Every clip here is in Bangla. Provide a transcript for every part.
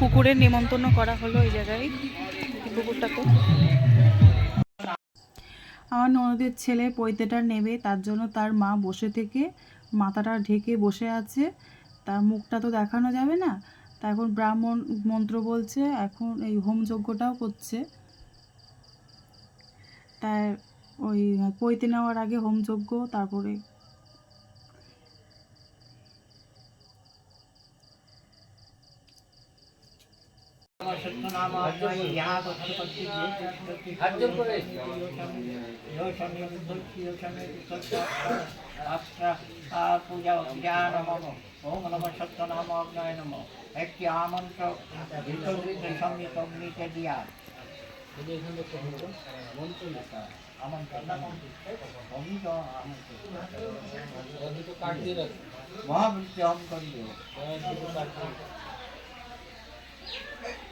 পুকুরের নেমন্তন্ন করা হলো এই জায়গায় পুকুরটাতে আমার ননদের ছেলে পৈতেটা নেবে, তার জন্য তার মা বসে থেকে মাথাটা ঢেকে বসে আছে। তার মুখটা তো দেখানো যাবে না। তা এখন ব্রাহ্মণ মন্ত্র বলছে, এখন এই হোমযজ্ঞটাও করছে। তাই ওই পৈতে নেওয়ার আগে হোমযজ্ঞ, তারপরে পূজা ওম নম সত্য নাম অগ্নয় নম একটি আমন্ত্র ভিতরে সংগীত অগ্নিতে দিয়া মহাবৃত্তি হম করিও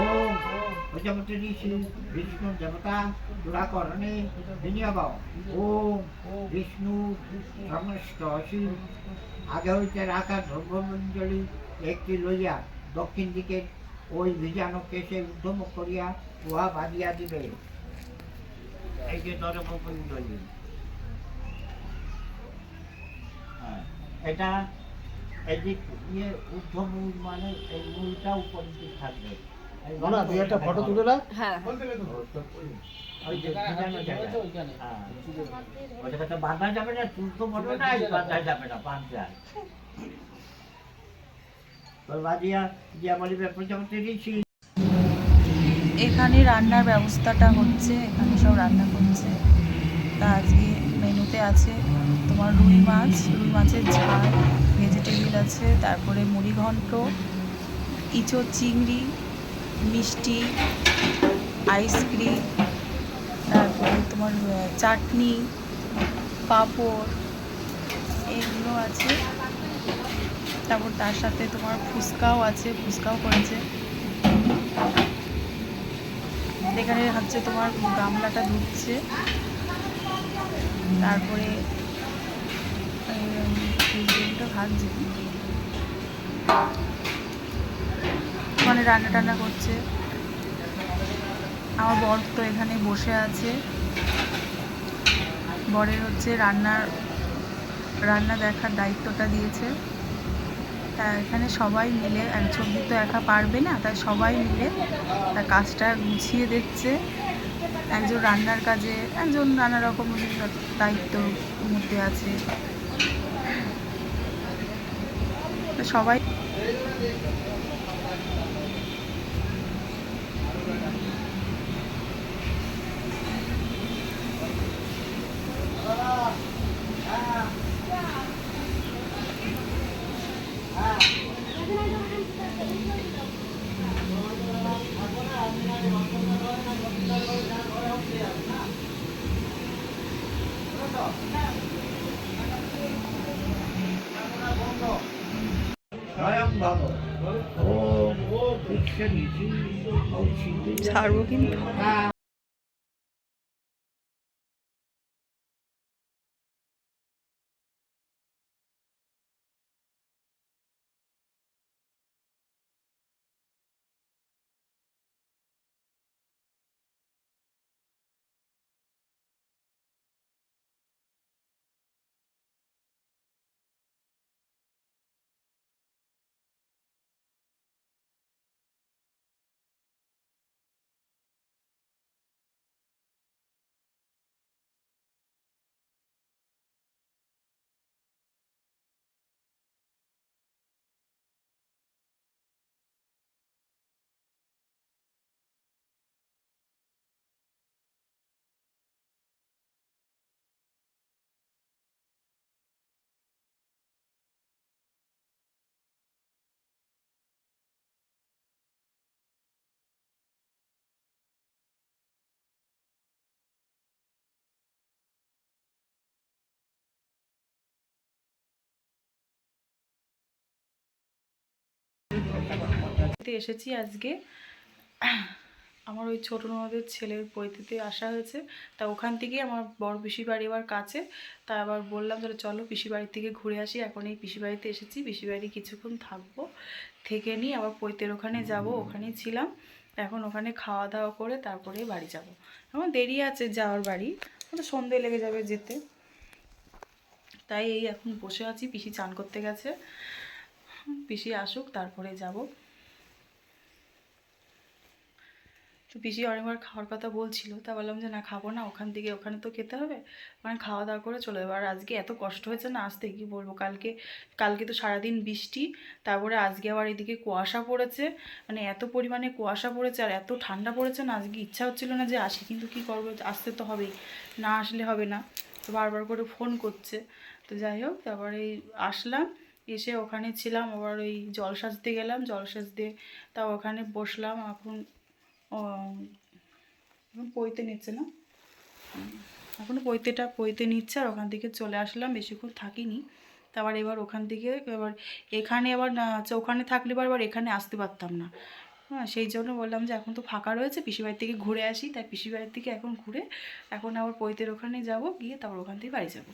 ওম প্রজাপতি ঋষি বিষ্ণু দেবতা দুরাকরণে বিনিয়োগ। ওম বিষ্ণু সমস্ত অসীম আগে হইতে রাখা দ্রব্যমঞ্জলি একটি লইয়া দক্ষিণ দিকে ওই বীজাণু কেসে উদ্যম করিয়া উহা বাঁধিয়া দিবে। এই যে দ্রব্যমঞ্জলি হ্যাঁ, এটা এদিক ইয়ে ঊর্ধ্বমূল মানে এই মূলটা উপর থাকবে। না তুই একটা ফটো তুলে রাখ। হ্যাঁ। হ্যাঁ। বাঁধা যাবে না চুল তো বাঁধা যাবে না পাঁচটা এখানে রান্নার ব্যবস্থাটা হচ্ছে এখানে সব রান্না করছে। তা আজকে মেনুতে আছে তোমার রুই মাছ রুই মাছের ঝাল ভেজিটেবিল আছে তারপরে মুড়ি ঘন্ট ইঁচড় চিংড়ি মিষ্টি আইসক্রিম তারপরে তোমার চাটনি, পাঁপড়, এগুলো আছে। তারপর তার সাথে তোমার ফুচকাও আছে, ফুচকাও করেছে। এখানে হচ্ছে তোমার গামলাটা ধুচ্ছে তারপরে ভাজছে ওখানে রান্না টান্না করছে। আমার বর তো এখানে বসে আছে। বরের হচ্ছে রান্নার, রান্না দেখার দায়িত্বটা দিয়েছে। তা এখানে সবাই মিলে, এক ছবি তো একা পারবে না তাই সবাই মিলে তার কাজটা গুছিয়ে দিচ্ছে একজন রান্নার কাজে, একজন নানা রকম দায়িত্ব মধ্যে আছে। সবাই ছাড়বো কিন্তু। এসেছি আজকে। আমার ওই ছোটো ননদের ছেলের পৈতেতে আসা হয়েছে। তা ওখান থেকেই আমার বড় পিসি বাড়ি আবার কাছে। তা আবার বললাম, তাহলে চলো পিসি বাড়ি থেকে ঘুরে আসি। এখন এই পিসি বাড়িতে এসেছি। পিসি বাড়ি কিছুক্ষণ থাকব। থেকে নিয়ে আবার পৈতের ওখানে যাব। ওখানেই ছিলাম। এখন ওখানে খাওয়া দাওয়া করে তারপরে বাড়ি যাব। এখন দেরি আছে যাওয়ার বাড়ি। তো সন্ধে লেগে যাবে যেতে। তাই এই এখন বসে আছি। পিসি চান করতে গেছে। পিসি আসুক, তারপরে যাব। তো পিসি অনেকবার খাওয়ার কথা বলছিল, তা বললাম যে, না, খাব না, ওখান থেকে, ওখানে তো খেতে হবে। মানে খাওয়া দাওয়া করে চলে যাব। আর আজকে এত কষ্ট হয়েছে না, আসতে কি বলব? কালকে কালকে তো সারাদিন বৃষ্টি, তারপরে আজকে আবার এদিকে কুয়াশা পড়েছে। মানে এত পরিমাণে কুয়াশা পড়েছে আর এত ঠান্ডা পড়েছে না, আজকে ইচ্ছা হচ্ছিল না যে আসি, কিন্তু কি করব? আসতে তো হবেই, না আসলে হবে না। তো বারবার করে ফোন করছে। তো যাই হোক, তারপরে আসলাম। এসে ওখানে ছিলাম, আবার ওই জল সাজতে গেলাম, জল সাজতে তা ওখানে বসলাম, এখন এখন পইতে নিচ্ছে না। এখন পৈতেটা পইতে নিচ্ছে আর ওখান থেকে চলে আসলাম, বেশিক্ষণ থাকিনি। তারপর এবার ওখান থেকে, এবার এখানে আবার না আচ্ছা ওখানে থাকলে আবার এখানে আসতে পারতাম না। হ্যাঁ সেই জন্য বললাম যে এখন তো ফাঁকা রয়েছে পিসিবাড়ির থেকে ঘুরে আসি। তাই পিসিবাড়ির থেকে এখন ঘুরে, এখন আবার পৈতের ওখানে যাব, গিয়ে তারপর ওখান থেকে বাড়ি যাব।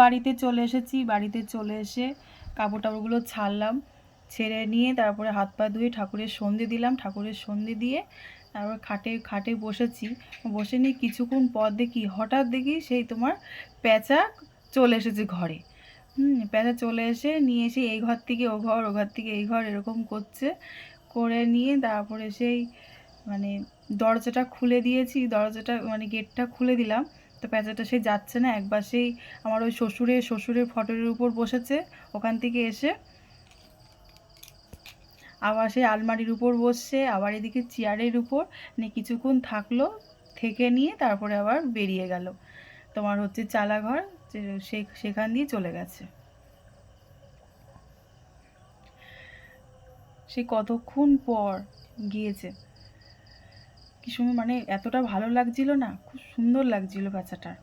বাড়িতে চলে এসেছি, বাড়িতে চলে এসে কাপড় টাপড়গুলো ছাড়লাম, ছেড়ে নিয়ে তারপরে হাত পা ধুয়ে ঠাকুরের সন্ধে দিলাম, ঠাকুরের সন্ধে দিয়ে তারপর খাটে খাটে বসেছি। বসে নিয়ে কিছুক্ষণ পর দেখি, হঠাৎ দেখি সেই তোমার প্যাঁচা চলে এসেছে ঘরে। হুম, প্যাঁচা চলে এসে নিয়ে এসে এই ঘর থেকে ও ঘর ও ঘর থেকে এই ঘর এরকম করছে। করে নিয়ে তারপরে সেই মানে দরজাটা খুলে দিয়েছি, দরজাটা মানে গেটটা খুলে দিলাম। তো প্যাঁচাটা সে যাচ্ছে না, একবার সেই আমার ওই শ্বশুরের শ্বশুরের ফটোর উপর বসেছে, ওখান থেকে এসে আবার সেই আলমারির উপর বসছে, আবার এদিকে চেয়ারের উপর নিয়ে কিছুক্ষণ থাকল, থেকে নিয়ে তারপরে আবার বেরিয়ে গেল। তোমার হচ্ছে চালাঘর সে- সেখান দিয়ে চলে গেছে। সে কতক্ষণ পর গিয়েছে? কি সুন্দর মানে এতটা ভালো লাগছিল না? খুব সুন্দর লাগছিল বাচ্চাটার।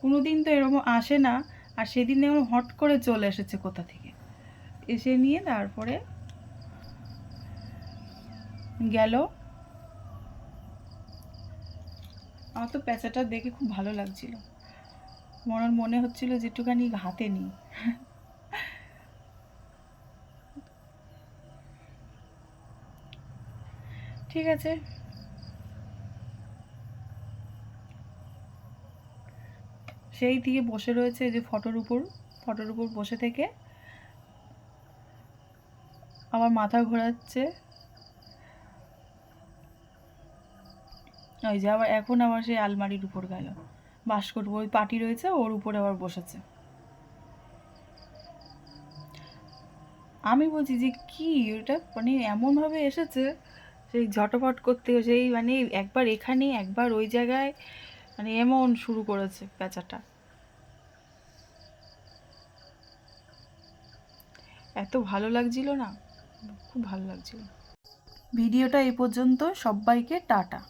কোনোদিন তো এরকম আসে না, আর সেদিন এরকম হট করে চলে এসেছে কোথা থেকে। এসে নিয়ে তারপরে গেল। আমার তো প্যাঁচাটা দেখে খুব ভালো লাগছিল। মনের মনে হচ্ছিল যেটুখানি হাতে নিই। ঠিক আছে। সেই দিয়ে বসে রয়েছে যে ফটোর উপর ফটোর উপর বসে থেকে। আমার মাথা ঘোরাচ্ছে। ওই যে আবার এখন আবার সেই আলমারির উপর গেল। বাস্কট ওই পাটি রয়েছে, ওর উপরে আবার বসেছে। আমি বলছি যে কি ওটা মানে এমনভাবে এসেছে সেই ঝটপট করতে সেই মানে একবার এখানে, একবার ওই জায়গায় মানে এমন শুরু করেছে প্যাঁচাটা। এত ভালো লাগছিল না? খুব ভালো লাগছিল। ভিডিওটা এই পর্যন্ত। সবাইকে টাটা।